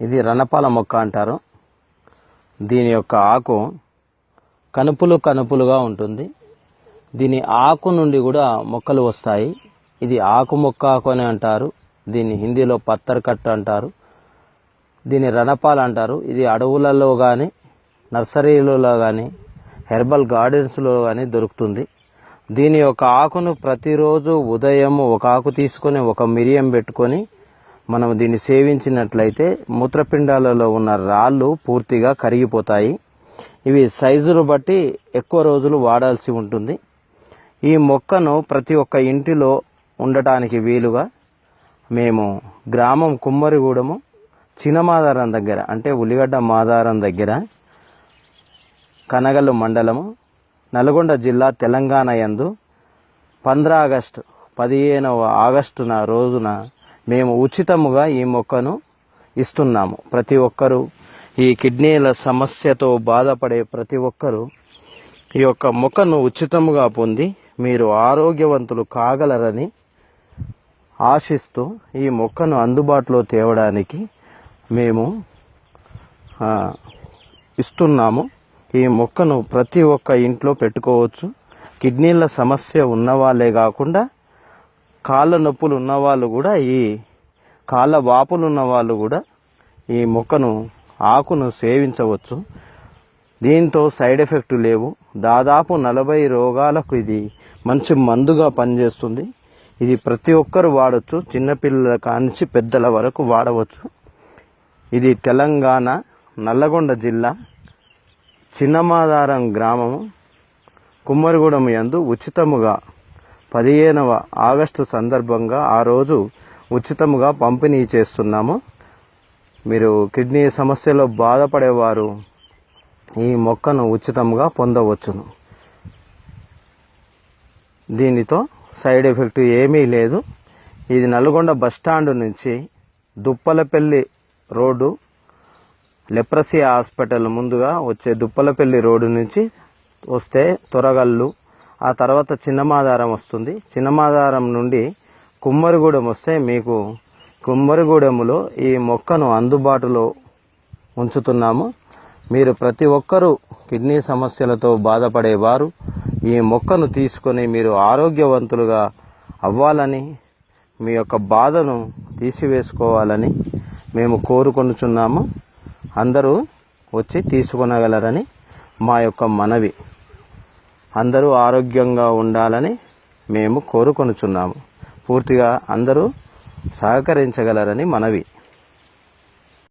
ఇది రణపాల మొక్క అంటారు. దీని యొక్క ఆకు కనుపులు కనుపులుగా ఉంటుంది. దీని ఆకు నుండి కూడా మొక్కలు వస్తాయి. ఇది ఆకు మొక్క ఆకు అని అంటారు. దీన్ని హిందీలో పత్తర్ కట్ అంటారు. దీన్ని రణపాల్ అంటారు. ఇది అడవులలో కానీ నర్సరీలలో కానీ హెర్బల్ గార్డెన్స్లో కానీ దొరుకుతుంది. దీని యొక్క ఆకును ప్రతిరోజు ఉదయం ఒక ఆకు తీసుకొని ఒక మిరియం పెట్టుకొని మనం దీన్ని సేవించినట్లయితే మూత్రపిండాలలో ఉన్న రాళ్ళు పూర్తిగా కరిగిపోతాయి. ఇవి సైజును బట్టి ఎక్కువ రోజులు వాడాల్సి ఉంటుంది. ఈ మొక్కను ప్రతి ఒక్క ఇంటిలో ఉండటానికి వీలుగా మేము గ్రామం కుమ్మరిగూడెము చినమాదారం దగ్గర అంటే ఉల్లిగడ్డ మాదారం దగ్గర కనగల్లు మండలము నల్గొండ జిల్లా తెలంగాణ యందు పంద్రా ఆగస్టు పదిహేనవ ఆగస్టున రోజున మేము ఉచితముగా ఈ మొక్కను ఇస్తున్నాము. ప్రతి ఒక్కరూ ఈ కిడ్నీల సమస్యతో బాధపడే ప్రతి ఒక్కరూ ఈ యొక్క మొక్కను ఉచితముగా పొంది మీరు ఆరోగ్యవంతులు కాగలరని ఆశిస్తూ ఈ మొక్కను అందుబాటులో తేవడానికి మేము ఇస్తున్నాము. ఈ మొక్కను ప్రతి ఒక్క ఇంట్లో పెట్టుకోవచ్చు. కిడ్నీల సమస్య ఉన్నవాళ్ళే కాకుండా కాళ్ళ నొప్పులు ఉన్నవాళ్ళు కూడా ఈ కాళ్ళ వాపులు ఉన్నవాళ్ళు కూడా ఈ మొక్కను ఆకును సేవించవచ్చు. దీంతో సైడ్ ఎఫెక్ట్ లేవు. దాదాపు నలభై రోగాలకు ఇది మంచి మందుగా పనిచేస్తుంది. ఇది ప్రతి ఒక్కరు వాడచ్చు. చిన్నపిల్లల కానించి పెద్దల వరకు వాడవచ్చు. ఇది తెలంగాణ నల్లగొండ జిల్లా చిన్నమాదారం గ్రామము కుమ్మరిగూడెం యందు ఉచితముగా పదిహేనవ ఆగస్టు సందర్భంగా ఆ రోజు ఉచితముగా పంపిణీ చేస్తున్నాము. మీరు కిడ్నీ సమస్యలో బాధపడేవారు ఈ మొక్కను ఉచితంగా పొందవచ్చును. దీనితో సైడ్ ఎఫెక్ట్ ఏమీ లేదు. ఇది నల్గొండ బస్టాండ్ నుంచి దుప్పలపల్లి రోడ్డు లెప్రసీ హాస్పిటల్ ముందుగా వచ్చే దుప్పలపల్లి రోడ్డు నుంచి వస్తే తొరగల్లు ఆ తర్వాత చిన్నమాదారం వస్తుంది. చిన్నమాదారం నుండి కుమ్మరిగూడెం వస్తే మీకు కుమ్మరిగూడెములో ఈ మొక్కను అందుబాటులో ఉంచుతున్నాము. మీరు ప్రతి ఒక్కరూ కిడ్నీ సమస్యలతో బాధపడేవారు. ఈ మొక్కను తీసుకొని మీరు ఆరోగ్యవంతులుగా అవ్వాలని మీ యొక్క బాధను తీసివేసుకోవాలని మేము కోరుకొనుచున్నాము. అందరూ వచ్చి తీసుకొనగలరని మా యొక్క మనవి. అందరూ ఆరోగ్యంగా ఉండాలని మేము కోరుకొనుచున్నాము. పూర్తిగా అందరూ సహకరించగలరని మనవి.